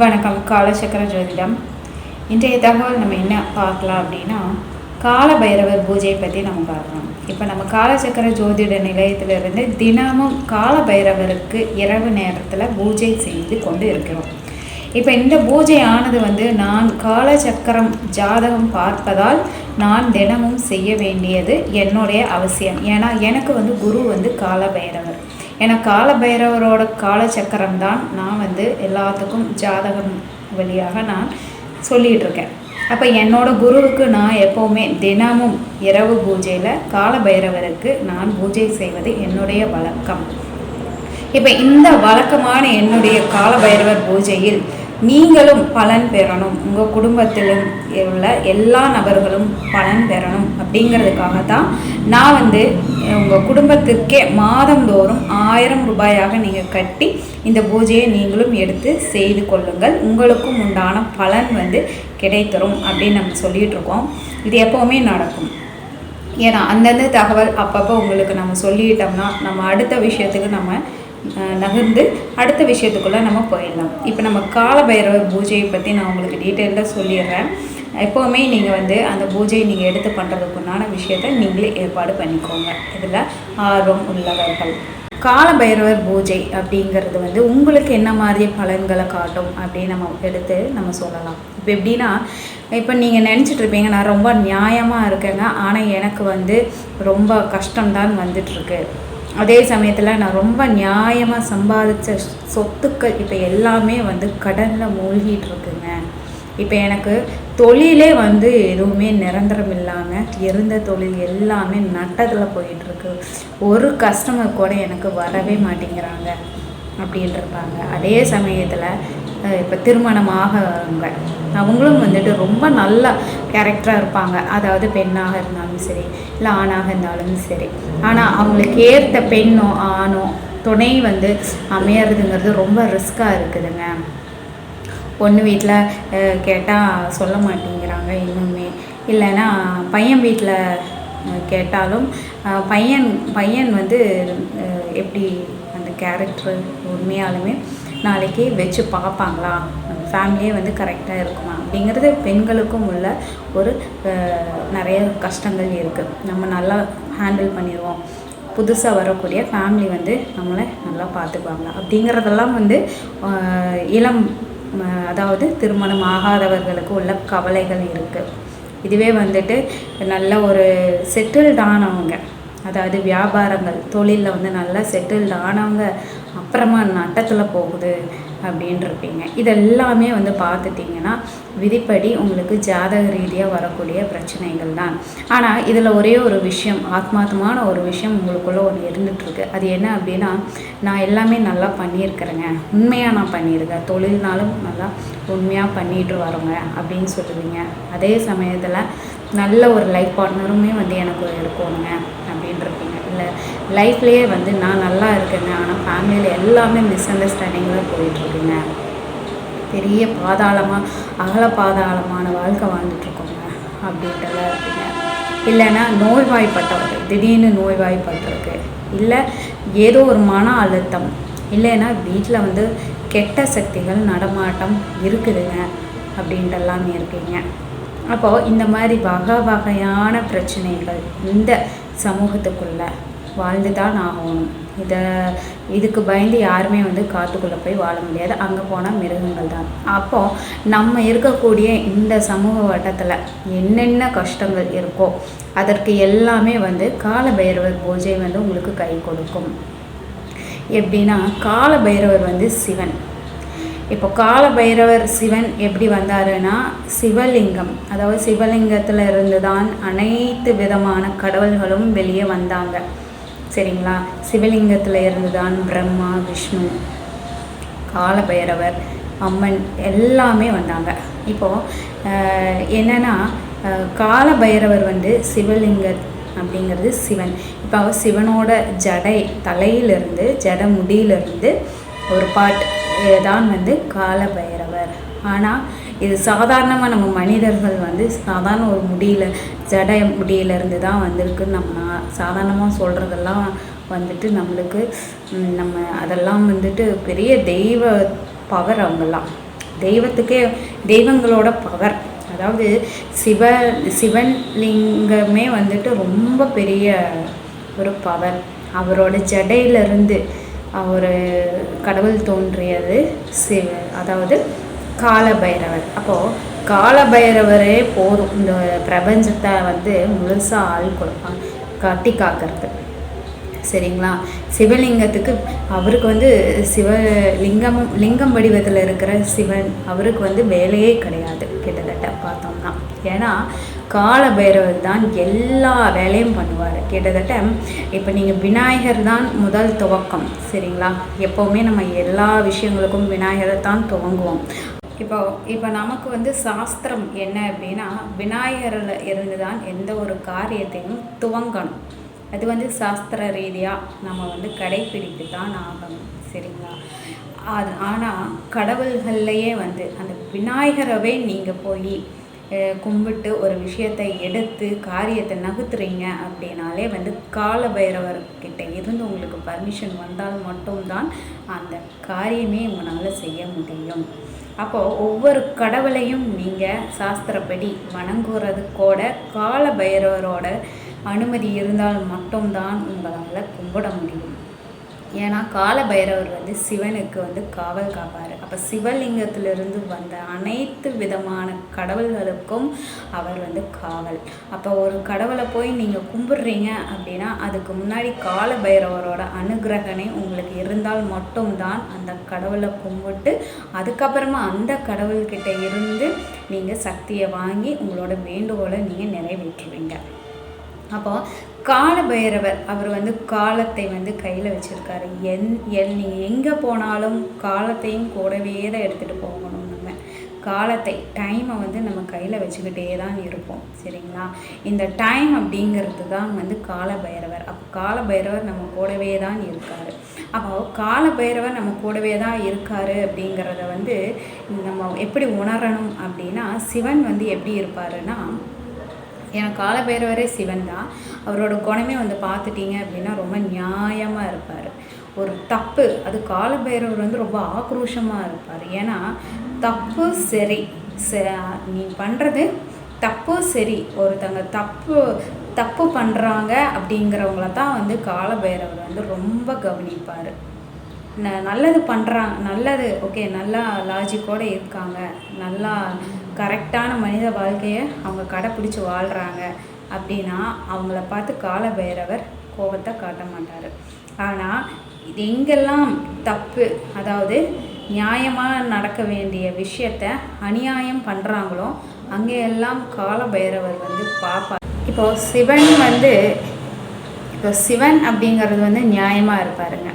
வணக்கம். காலசக்கர ஜோதிடம். இன்றைய தகவல் நம்ம என்ன பார்க்கலாம் அப்படின்னா கால பைரவர் பூஜையை பற்றி நம்ம பார்க்கலாம். இப்போ நம்ம காலச்சக்கர ஜோதிட நிலையத்திலிருந்து தினமும் கால பைரவருக்கு இரவு நேரத்தில் பூஜை செய்து கொண்டு இருக்கிறோம். இப்போ இந்த பூஜை ஆனது வந்து நான் காலச்சக்கரம் ஜாதகம் பார்ப்பதால் நான் தினமும் செய்ய வேண்டியது என்னுடைய அவசியம். ஏன்னா எனக்கு வந்து குரு வந்து கால பைரவர் ஏன்னா கால பைரவரோட காலச்சக்கரம் தான் நான் வந்து எல்லாத்துக்கும் ஜாதகம் வழியாக நான் சொல்லிகிட்டு இருக்கேன் அப்போ என்னோட குருவுக்கு நான் எப்போவுமே தினமும் இரவு பூஜையில் கால பைரவருக்கு நான் பூஜை செய்வது என்னுடைய வழக்கம். இப்போ இந்த வழக்கமான என்னுடைய கால பைரவர் பூஜையில் நீங்களும் பலன் பெறணும். உங்கள் குடும்பத்திலும் உள்ள எல்லா நபர்களும் பலன் பெறணும் அப்படிங்கிறதுக்காக தான் நான் வந்து உங்கள் குடும்பத்திற்கே மாதந்தோறும் ஆயிரம் ரூபாயாக நீங்கள் கட்டி இந்த பூஜையை நீங்களும் எடுத்து செய்து கொள்ளுங்கள். உங்களுக்கும் உண்டான பலன் வந்து கிடைத்தரும் அப்படின்னு நம்ம சொல்லிகிட்டு இருக்கோம் இது எப்போவுமே நடக்கும். ஏன்னா அந்தந்த தகவல் அப்பப்போ உங்களுக்கு நம்ம சொல்லிட்டோம்னா நம்ம அடுத்த விஷயத்துக்கு நம்ம நகர்ந்து அடுத்த விஷயத்துக்குள்ளே நம்ம போயிடலாம். இப்போ நம்ம கால பைரவர் பூஜையை பற்றி நான் உங்களுக்கு டீட்டெயிலாக சொல்லிடுறேன். எப்போவுமே நீங்கள் வந்து அந்த பூஜையை நீங்கள் எடுத்து பண்ணுறதுக்குண்டான விஷயத்தை நீங்களே ஏற்பாடு பண்ணிக்கோங்க. இதில் ஆர்வம் உள்ளவர்கள். கால பைரவர் பூஜை அப்படிங்கிறது வந்து உங்களுக்கு என்ன மாதிரி பலன்களை காட்டும் அப்படின்னு நம்ம எடுத்து நம்ம சொல்லலாம். இப்போ எப்படின்னா இப்போ நீங்கள் நினச்சிட்டு இருப்பீங்க நான் ரொம்ப நியாயமாக இருக்கேங்க ஆனால் எனக்கு வந்து ரொம்ப கஷ்டம்தான் வந்துட்டுருக்கு அதே சமயத்தில் நான் ரொம்ப நியாயமாக சம்பாதிச்ச சொத்துக்கள் இப்போ எல்லாமே வந்து கடனில் மூழ்கிட்டு இருக்குங்க. இப்போ எனக்கு தொழிலே வந்து எதுவுமே நிரந்தரம் இல்லாமல் இருந்த தொழில் எல்லாமே நட்டத்தில் போயிட்டுருக்கு. ஒரு கஸ்டமர் கூட எனக்கு வரவே மாட்டேங்கிறாங்க. அப்படின்ட்டு இருப்பாங்க. அதே சமயத்தில் இப்போ திருமணம் ஆகிறவங்க அவங்களும் வந்துட்டு ரொம்ப நல்ல கேரக்டராக இருப்பாங்க. அதாவது பெண்ணாக இருந்தாலும் சரி இல்லை ஆணாக இருந்தாலும் சரி. ஆனால் அவங்களுக்கு ஏற்ற பெண்ணோ ஆணோ துணை வந்து அமையறதுங்கிறது ரொம்ப ரிஸ்க்காக இருக்குதுங்க. பொண்ணு வீட்டில் கேட்டால் சொல்ல மாட்டேங்கிறாங்க இன்னுமே. இல்லைன்னா பையன் வீட்டில் கேட்டாலும் பையன் பையன் வந்து எப்படி அந்த கேரக்டர் உண்மையாலுமே நாளைக்கு வச்சு பார்ப்பாங்களா? நம்ம ஃபேமிலியே வந்து கரெக்டாக இருக்குமா? அப்படிங்கிறது பெண்களுக்கும் உள்ள ஒரு நிறைய கஷ்டங்கள் இருக்குது நம்ம நல்லா ஹேண்டில் பண்ணிடுவோம் புதுசாக வரக்கூடிய ஃபேமிலி வந்து நம்மளை நல்லா பார்த்துக்குவாங்க. அப்படிங்கிறதெல்லாம் வந்து இளம் அதாவது திருமணம் ஆகாதவர்களுக்கு உள்ள கவலைகள் இருக்குது இதுவே வந்துட்டு நல்ல ஒரு செட்டில்டானவங்க அதாவது வியாபாரங்கள் தொழிலில் வந்து நல்லா செட்டில்டு ஆனவங்க அப்புறமா நட்டத்தில் போகுது அப்படின்ட்டுருப்பீங்க இதெல்லாமே வந்து பார்த்துட்டிங்கன்னா விதிப்படி உங்களுக்கு ஜாதக ரீதியாக வரக்கூடிய பிரச்சனைகள் தான். ஆனால் இதில் ஒரே ஒரு விஷயம் ஆத்மாத்தமான ஒரு விஷயம் உங்களுக்குள்ளே ஒன்று இருந்துகிட்ருக்கு அது என்ன அப்படின்னா நான் எல்லாமே நல்லா பண்ணியிருக்கிறேங்க. உண்மையாக நான் பண்ணியிருக்கேன். தொழில்னாலும் நல்லா உண்மையாக பண்ணிட்டு வரோங்க அப்படின்னு சொல்லுவீங்க. அதே சமயத்தில் நல்ல ஒரு லைஃப் பார்ட்னருமே வந்து எனக்கு இருக்கணுங்க. இல்லை லைஃப்லேயே வந்து நான் நல்லா இருக்கேங்க. ஆனால் ஃபேமிலியில் எல்லாமே மிஸ் அண்டர்ஸ்டாண்டிங்கில் போயிட்டுருக்குங்க. பெரிய பாதாளமாக அகல பாதாளமான வாழ்க்கை வாழ்ந்துட்டுருக்கோங்க. அப்படின்ட்டுலாம் இருக்குங்க. இல்லைன்னா நோய்வாய்ப்பட்டவர்கள் திடீர்னு நோய்வாய்ப்பட்டிருக்கு. இல்லை ஏதோ ஒரு மன அழுத்தம். இல்லைன்னா வீட்டில் வந்து கெட்ட சக்திகள் நடமாட்டம் இருக்குதுங்க. அப்படின்ட்டுலாம் இருக்கீங்க. அப்போது இந்த மாதிரி வகை வகையான பிரச்சனைகள் இந்த சமூகத்துக்குள்ளே வாழ்ந்து தான் ஆகணும். இதை இதுக்கு பயந்து யாருமே வந்து காட்டுக்குள்ளே போய் வாழ முடியாது. அங்கே போனால் மிருகங்கள் தான். அப்போது நம்ம இருக்கக்கூடிய இந்த சமூக வட்டத்தில் என்னென்ன கஷ்டங்கள் இருக்கோ அதற்கு எல்லாமே வந்து கால பைரவர் பூஜை வந்து உங்களுக்கு கை கொடுக்கும். எப்படின்னா கால பைரவர் வந்து சிவன். இப்போ கால பைரவர் சிவன் எப்படி வந்தாருன்னா சிவலிங்கம். அதாவது சிவலிங்கத்தில் இருந்து தான் அனைத்து விதமான கடவுள்களும் வெளியே வந்தாங்க. சரிங்களா? சிவலிங்கத்தில் இருந்து தான் பிரம்மா விஷ்ணு கால பைரவர் அம்மன் எல்லாமே வந்தாங்க. இப்போது என்னென்னா கால பைரவர் வந்து சிவலிங்க அப்படிங்கிறது சிவன். இப்போ அவர் சிவனோட ஜடை தலையிலிருந்து ஜட முடியிலிருந்து ஒரு பாட் தான் வந்து கால பைரவர் ஆனால் இது சாதாரணமாக நம்ம மனிதர்கள் வந்து சாதாரண ஒரு முடியில ஜடை முடியிலேருந்து தான் வந்திருக்குன்னு நம்ம நான் சாதாரணமாக சொல்கிறதெல்லாம் வந்துட்டு நம்மளுக்கு நம்ம அதெல்லாம் வந்துட்டு பெரிய தெய்வ பவர் அவங்கெல்லாம். தெய்வத்துக்கே தெய்வங்களோட பவர் அதாவது சிவ சிவன் லிங்கமே வந்துட்டு ரொம்ப பெரிய ஒரு பவர் அவரோட ஜடையிலிருந்து அவர் கடவுள் தோன்றியது சிவ அதாவது காலபைரவர். அப்போது காலபைரவரே போதும். இந்த பிரபஞ்சத்தை வந்து முழுசாக ஆள் கொடுப்பாங்க கட்டி காக்கிறது. சரிங்களா? சிவலிங்கத்துக்கு அவருக்கு வந்து சிவ லிங்கம் லிங்கம் வடிவத்தில் இருக்கிற சிவன் அவருக்கு வந்து வேலையே கிடையாது கிட்டத்தட்ட பார்த்தோம்னா. ஏன்னா கால பைரவர் தான் எல்லா வேலையும் பண்ணுவார். கிட்டத்தட்ட இப்போ நீங்கள் விநாயகர் தான் முதல் துவக்கம் சரிங்களா? எப்போவுமே நம்ம எல்லா விஷயங்களுக்கும் விநாயகரை தான் துவங்குவோம். இப்போ இப்போ நமக்கு வந்து சாஸ்திரம் என்ன அப்படின்னா விநாயகரில் இருந்து தான் எந்த ஒரு காரியத்தையும் துவங்கணும். அது வந்து சாஸ்திர ரீதியாக நம்ம வந்து கடைப்பிடித்து தான் ஆகணும் சரிங்களா? அது ஆனால் கடவுள்கள்லையே வந்து அந்த விநாயகரவே நீங்கள் போய் கும்பிட்டு ஒரு விஷயத்தை எடுத்து காரியத்தை நகுத்துறீங்க அப்படின்னாலே வந்து கால பைரவர்கிட்ட இருந்து உங்களுக்கு பர்மிஷன் வந்தால் மட்டும்தான் அந்த காரியமே உங்களால் செய்ய முடியும். அப்போது ஒவ்வொரு கடவுளையும் நீங்கள் சாஸ்திரப்படி வணங்குறது கூட கால பைரவரோட அனுமதி இருந்தால் மட்டும்தான் உங்களால் கும்பிட முடியும். ஏன்னா கால பைரவர் வந்து சிவனுக்கு வந்து காவல் காப்பார் அப்போ சிவலிங்கத்திலிருந்து வந்த அனைத்து விதமான கடவுள்களுக்கும் அவர் வந்து காவல். அப்போ ஒரு கடவுளை போய் நீங்கள் கும்பிடுறீங்க அப்படின்னா அதுக்கு முன்னாடி கால பைரவரோட அனுகிரகனை உங்களுக்கு இருந்தால் மட்டும்தான் அந்த கடவுளை கும்பிட்டு அதுக்கப்புறமா அந்த கடவுள்கிட்ட இருந்து நீங்கள் சக்தியை வாங்கி உங்களோட வேண்டுகோளை நீங்கள் நிறைவேற்றுவீங்க. அப்போ கால பைரவர் அவர் வந்து காலத்தை வந்து கையில் வச்சுருக்காரு. என் எல் நீங்கள் எங்கே போனாலும் காலத்தையும் கூடவே தான் எடுத்துகிட்டு போகணும் நம்ம. காலத்தை டைமை வந்து நம்ம கையில் வச்சுக்கிட்டே தான் இருப்போம். சரிங்களா? இந்த டைம் அப்படிங்கிறது தான் வந்து கால பைரவர் அப்போ கால பைரவர் நம்ம கூடவே தான் இருக்கார். அப்போ கால பைரவர் நம்ம கூடவே தான் இருக்கார் அப்படிங்கிறத வந்து நம்ம எப்படி உணரணும் அப்படின்னா சிவன் வந்து எப்படி இருப்பாருன்னா ஏன்னா காலபைரவரே சிவன் தான். அவரோட குணமே வந்து பார்த்துட்டீங்க அப்படின்னா ரொம்ப நியாயமாக இருப்பார். ஒரு தப்பு அது காலபைரவர் வந்து ரொம்ப ஆக்ரோஷமாக இருப்பார். ஏன்னா தப்பு சரி. நீ பண்ணுறது தப்பு சரி. ஒருத்தங்க தப்பு தப்பு பண்ணுறாங்க அப்படிங்கிறவங்கள தான் வந்து காலபைரவர் வந்து ரொம்ப கவனிப்பார். ந நல்லது பண்ணுறாங்க நல்லது ஓகே நல்லா லாஜிக்கோடு இருக்காங்க. நல்லா கரெக்டான மனித வாழ்க்கையை அவங்க கடைப்பிடிச்சி வாழ்கிறாங்க அப்படின்னா அவங்கள பார்த்து கால பைரவர் கோபத்தை காட்ட மாட்டார். ஆனால் இது எங்கெல்லாம் தப்பு அதாவது நியாயமாக நடக்க வேண்டிய விஷயத்த அநியாயம் பண்ணுறாங்களோ அங்கே எல்லாம் கால பைரவர் வந்து பார்ப்பார். இப்போது சிவன் வந்து இப்போ சிவன் அப்படிங்கிறது வந்து நியாயமாக இருப்பாருங்க.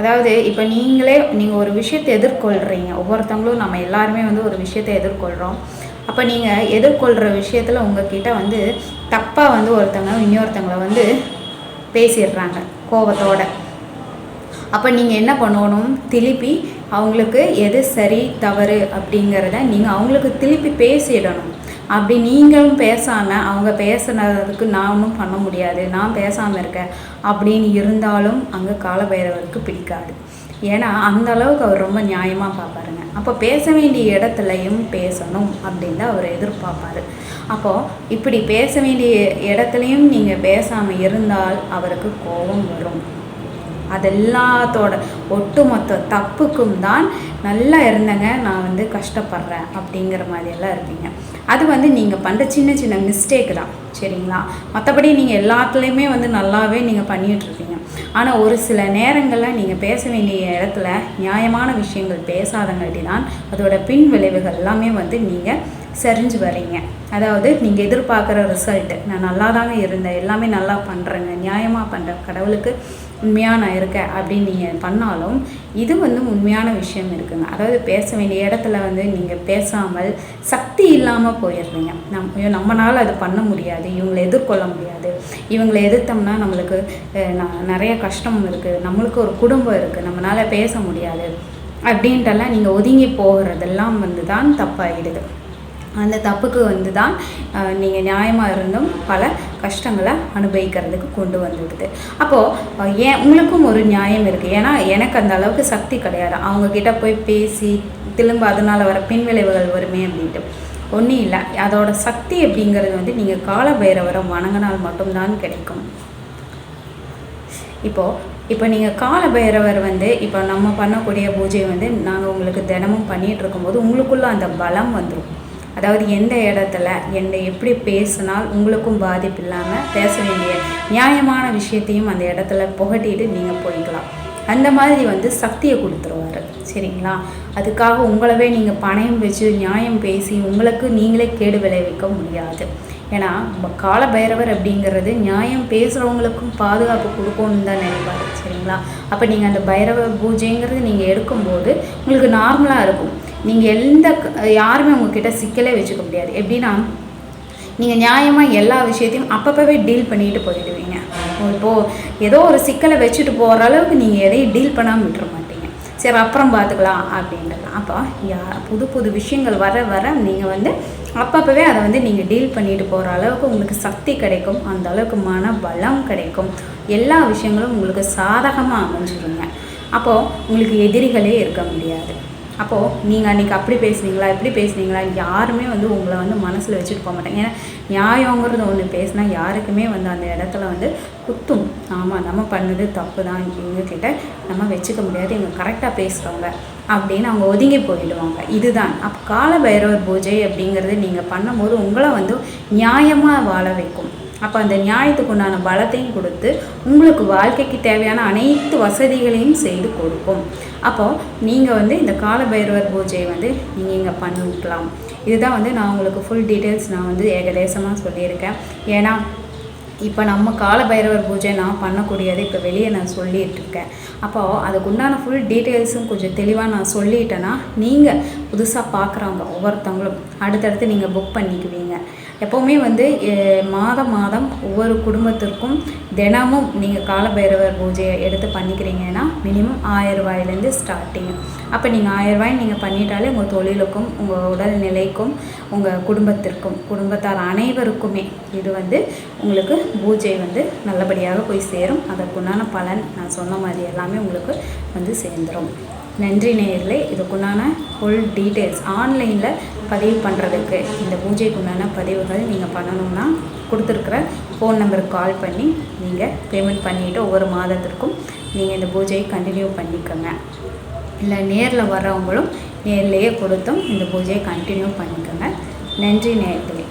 அதாவது இப்போ நீங்களே நீங்கள் ஒரு விஷயத்தை எதிர்கொள்கிறீங்க ஒவ்வொருத்தவங்களும் நம்ம எல்லாருமே வந்து ஒரு விஷயத்தை எதிர்கொள்கிறோம் அப்போ நீங்கள் எதிர்கொள்கிற விஷயத்தில் உங்ககிட்ட வந்து தப்பாக வந்து ஒருத்தவங்க இன்னொருத்தவங்களை வந்து பேசிடுறாங்க கோபத்தோட. அப்போ நீங்கள் என்ன பண்ணணும்? திருப்பி அவங்களுக்கு எது சரி தவறு அப்படிங்கிறத நீங்கள் அவங்களுக்கு திருப்பி பேசிடணும். அப்படி நீங்களும் பேசாமல் அவங்க பேசுனதுக்கு நானும் பண்ண முடியாது நான் பேசாமல் இருக்கேன் அப்படின்னு இருந்தாலும் அங்கே காலபைரவருக்கு பிடிக்காது. ஏன்னா அந்த அளவுக்கு அவர் ரொம்ப நியாயமாக பார்ப்பாருங்க. அப்போ பேச வேண்டிய இடத்துலையும் பேசணும் அப்படின்னு தான் அவர் எதிர்பார்ப்பார். அப்போது இப்படி பேச வேண்டிய இடத்துலையும் நீங்கள் பேசாமல் இருந்தால் அவருக்கு கோபம் வரும். அதெல்லாத்தோட ஒட்டுமொத்த தப்புக்கும் தான் நல்லா இருந்தேங்க நான் வந்து கஷ்டப்படுறேன் அப்படிங்கிற மாதிரியெல்லாம் இருப்பீங்க. அது வந்து நீங்கள் பண்ணுற சின்ன சின்ன மிஸ்டேக் தான். சரிங்களா? மற்றபடி நீங்கள் எல்லாத்துலேயுமே வந்து நல்லாவே நீங்கள் பண்ணிகிட்ருக்கீங்க ஆனால் ஒரு சில நேரங்களில் நீங்கள் பேச வேண்டிய இடத்துல நியாயமான விஷயங்கள் பேசாதங்காட்டி தான் அதோட பின் விளைவுகள் எல்லாமே வந்து நீங்கள் சரிஞ்சு வரீங்க. அதாவது நீங்கள் எதிர்பார்க்குற ரிசல்ட்டு நான் நல்லா தாங்க இருந்தேன் எல்லாமே நல்லா பண்ணுறேங்க நியாயமாக பண்ணுறேன் கடவுளுக்கு உண்மையாக நான் இருக்கேன் அப்படின்னு நீங்கள் பண்ணாலும் இது வந்து உண்மையான விஷயம் இருக்குங்க. அதாவது பேச வேண்டிய இடத்துல வந்து நீங்கள் பேசாமல் சக்தி இல்லாமல் போயிடுறீங்க. நம் நம்மளால் அது பண்ண முடியாது இவங்களை எதிர்கொள்ள முடியாது. இவங்களை எதிர்த்தோம்னா நம்மளுக்கு நிறைய கஷ்டம் இருக்குது நம்மளுக்கு ஒரு குடும்பம் இருக்குது நம்மளால் பேச முடியாது அப்படின்ட்டெல்லாம் நீங்கள் ஒதுங்கி போகிறதெல்லாம் வந்து தான் தப்பாகிடுது அந்த தப்புக்கு வந்து தான் நீங்கள் நியாயமாக இருந்தும் பல கஷ்டங்களை அனுபவிக்கிறதுக்கு கொண்டு வந்துடுது. அப்போது ஏன் உங்களுக்கும் ஒரு நியாயம் இருக்குது ஏன்னா எனக்கு அந்த அளவுக்கு சக்தி கிடையாது. அவங்கக்கிட்ட போய் பேசி திரும்ப அதனால் வர பின்விளைவுகள் வருமே அப்படின்ட்டு. ஒன்றும் இல்லை. அதோட சக்தி அப்படிங்கிறது வந்து நீங்கள் கால பைரவரை வணங்கினால் மட்டும்தான் கிடைக்கும். இப்போது இப்போ நீங்கள் கால பைரவர் வந்து இப்போ நம்ம பண்ணக்கூடிய பூஜை வந்து நாங்கள் உங்களுக்கு தினமும் பண்ணிகிட்டு இருக்கும்போது உங்களுக்குள்ள அந்த பலம் வந்துடும் அதாவது எந்த இடத்துல என்னை எப்படி பேசினால் உங்களுக்கும் பாதிப்பு இல்லாமல் பேச வேண்டிய நியாயமான விஷயத்தையும் அந்த இடத்துல புகட்டிட்டு நீங்கள் போய்க்கலாம். அந்த மாதிரி வந்து சக்தியை கொடுத்துருவாரு. சரிங்களா? அதுக்காக உங்களவே நீங்கள் பணயம் வச்சு நியாயம் பேசி உங்களுக்கு நீங்களே கேடு விளைவிக்க முடியாது. ஏன்னா கால பைரவர் அப்படிங்கிறது நியாயம் பேசுகிறவங்களுக்கும் பாதுகாப்பு கொடுக்கணும்னு தான் நினைப்பாரு. சரிங்களா? அப்போ நீங்கள் அந்த பைரவ பூஜைங்கிறது நீங்கள் எடுக்கும்போது உங்களுக்கு நார்மலாக இருக்கும். நீங்கள் எந்த யாருமே உங்ககிட்ட சிக்கலே வச்சுக்க முடியாது. எப்படின்னா நீங்கள் நியாயமாக எல்லா விஷயத்தையும் அப்பப்போவே டீல் பண்ணிட்டு போயிடுவீங்க. இப்போது ஏதோ ஒரு சிக்கலை வச்சுட்டு போகிற அளவுக்கு நீங்கள் எதையும் டீல் பண்ணாமல் விட்டுற மாட்டீங்க. சரி அப்புறம் பார்த்துக்கலாம் அப்படின்றலாம் அப்போ யா புது புது விஷயங்கள் வர வர நீங்கள் வந்து அப்பப்போவே அதை வந்து நீங்கள் டீல் பண்ணிட்டு போகிற அளவுக்கு உங்களுக்கு சக்தி கிடைக்கும். அந்த அளவுக்கு மன பலம் கிடைக்கும். எல்லா விஷயங்களும் உங்களுக்கு சாதகமாக அமைஞ்சிருங்க. அப்போது உங்களுக்கு எதிரிகளே இருக்க முடியாது. அப்போது நீங்கள் அன்றைக்கி அப்படி பேசுனீங்களா இப்படி பேசுனீங்களா யாருமே வந்து உங்களை வந்து மனசில் வச்சுட்டு போக மாட்டாங்க. ஏன்னா நியாயங்கிறது ஒன்று பேசினா யாருக்குமே வந்து அந்த இடத்துல வந்து குத்தும். ஆமாம் நம்ம பண்ணது தப்பு தான் எங்ககிட்ட நம்ம வச்சுக்க முடியாது இவங்க கரெக்டாக பேசுகிறவங்க அப்படின்னு அவங்க ஒதுங்கி போயிடுவாங்க. இதுதான். அப்போ கால பைரவர் பூஜை அப்படிங்கிறது நீங்கள் பண்ணும்போது உங்களை வந்து நியாயமாக வாழ வைக்கும். அப்போ அந்த நியாயத்துக்கு உண்டான பலத்தையும் கொடுத்து உங்களுக்கு வாழ்க்கைக்கு தேவையான அனைத்து வசதிகளையும் செய்து கொடுக்கும். அப்போது நீங்கள் வந்து இந்த கால பைரவர் பூஜையை வந்து நீங்கள் இங்கே பண்ணிக்கலாம் இதுதான் வந்து நான் உங்களுக்கு ஃபுல் டீட்டெயில்ஸ் நான் வந்து ஏகதேசமாக சொல்லியிருக்கேன். ஏன்னா இப்போ நம்ம கால பைரவர் பூஜை நான் பண்ணக்கூடியது இப்போ வெளியே நான் சொல்லிகிட்டு இருக்கேன் அப்போது அதுக்கு உண்டான ஃபுல் டீட்டெயில்ஸும் கொஞ்சம் தெளிவாக நான் சொல்லிட்டேன்னா நீங்கள் புதுசாக பார்க்குறவங்க ஒவ்வொருத்தவங்களும் அடுத்தடுத்து நீங்கள் புக் பண்ணிக்குவீங்க. எப்போவுமே வந்து மாதம் மாதம் ஒவ்வொரு குடும்பத்திற்கும் தினமும் நீங்கள் காலபைரவர் பூஜையை எடுத்து பண்ணிக்கிறீங்கன்னா மினிமம் ஆயிரம் ரூபாயிலேருந்து ஸ்டார்டிங் அப்போ நீங்கள் ஆயிரம் ரூபாய் நீங்கள் பண்ணிட்டாலே உங்கள் தொழிலுக்கும் உங்கள் உடல் நிலைக்கும் உங்கள் குடும்பத்திற்கும் குடும்பத்தார் அனைவருக்குமே இது வந்து உங்களுக்கு பூஜை வந்து நல்லபடியாக போய் சேரும். அதற்குண்டான பலன் நான் சொன்ன மாதிரி எல்லாமே உங்களுக்கு வந்து சேர்ந்துடும் நன்றி நேயர்களே இதுக்குண்டான ஃபுல் டீட்டெயில்ஸ் ஆன்லைனில் பதிவு பண்ணுறதுக்கு இந்த பூஜைக்கு உண்டான பதிவுகள் நீங்கள் பண்ணணும்னா கொடுத்துருக்குற ஃபோன் நம்பருக்கு கால் பண்ணி நீங்கள் பேமெண்ட் பண்ணிவிட்டு ஒவ்வொரு மாதத்திற்கும் நீங்கள் இந்த பூஜையை கண்டினியூ பண்ணிக்கோங்க. இல்லை நேரில் வர்றவங்களும் நேர்லேயே கொடுத்தும் இந்த பூஜையை கண்டினியூ பண்ணிக்கோங்க. நன்றி நேர்களே